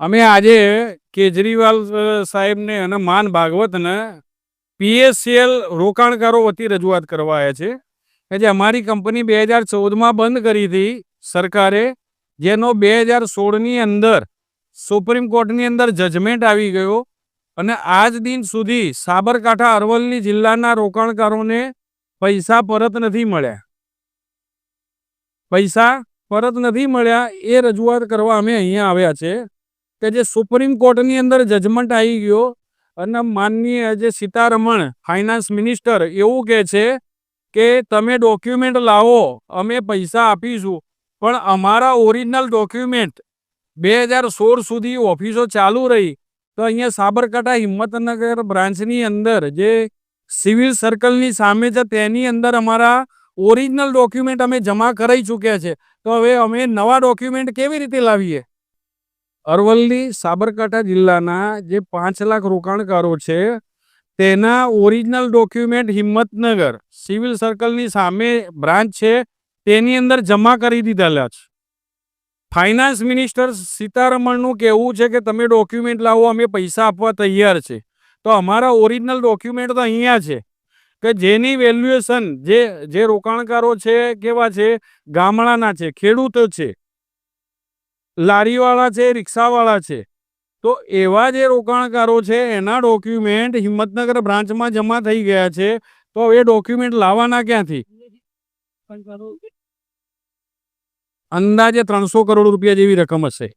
અમે આજે કેજરીવાલ સાહેબને અને માન ભાગવતને પીએસસીએલ રોકાણકારો વતી રજૂઆત કરવા આવ્યા છે. કે જે અમારી કંપની બે હજાર ચૌદમાં બંધ કરી હતી સરકારે, જેનો બે હજાર સોળની અંદર સુપ્રીમ કોર્ટની અંદર જજમેન્ટ આવી ગયો અને આજ દિન સુધી સાબરકાંઠા, અરવલ્લી જિલ્લાના રોકાણકારોને પૈસા પરત નથી મળ્યા. પૈસા પરત નથી મળ્યા એ રજૂઆત કરવા અમે અહીંયા આવ્યા છે. કે જે સુપ્રીમ કોર્ટની અંદર જજમેન્ટ આવી ગયો અને માનનીય જે સીતારમણ ફાઇનાન્સ મિનિસ્ટર એવું કહે છે કે તમે ડોક્યુમેન્ટ લાવો, અમે પૈસા આપીશું. પણ અમારા ઓરિજિનલ ડોક્યુમેન્ટ બે હજાર સોળ સુધી ઓફિસો ચાલુ રહી. તો અહીંયા સાબરકાંઠા હિંમતનગર બ્રાન્ચની અંદર જે સિવિલ સર્કલની સામે છે તેની અંદર અમારા ઓરિજિનલ ડોક્યુમેન્ટ અમે જમા કરાવી ચૂક્યા છે. તો હવે અમે નવા ડોક્યુમેન્ટ કેવી રીતે લાવીએ? અરવલ્લી, સાબરકાંઠા જિલ્લાના જે પાંચ લાખ રોકાણકારો છે, તેના ઓરિજિનલ ડોક્યુમેન્ટ હિંમતનગર સિવિલ સર્કલની સામે બ્રાન્ચ છે, તેની અંદર જમા કરી દીધેલા છે. ફાઇનાન્સ મિનિસ્ટર સીતારમણનું કહેવું છે કે તમે ડોક્યુમેન્ટ લાવો, અમે પૈસા આપવા તૈયાર છે. તો અમારા ઓરિજિનલ ડોક્યુમેન્ટ તો અહીંયા છે. કે જેની વેલ્યુએશન જે જે રોકાણકારો છે, કેવા છે, ગામડાના છે, ખેડૂતો છે લારીવાળા છે, રિક્ષાવાળા છે. તો એવા જે રોકાણકારો છે, એના ડોક્યુમેન્ટ હિંમતનગર બ્રાન્ચમાં જમા થઈ ગયા છે. તો એ ડોક્યુમેન્ટ લાવવાના ક્યાંથી? અંદાજે ત્રણસો કરોડ રૂપિયા જેવી રકમ હશે.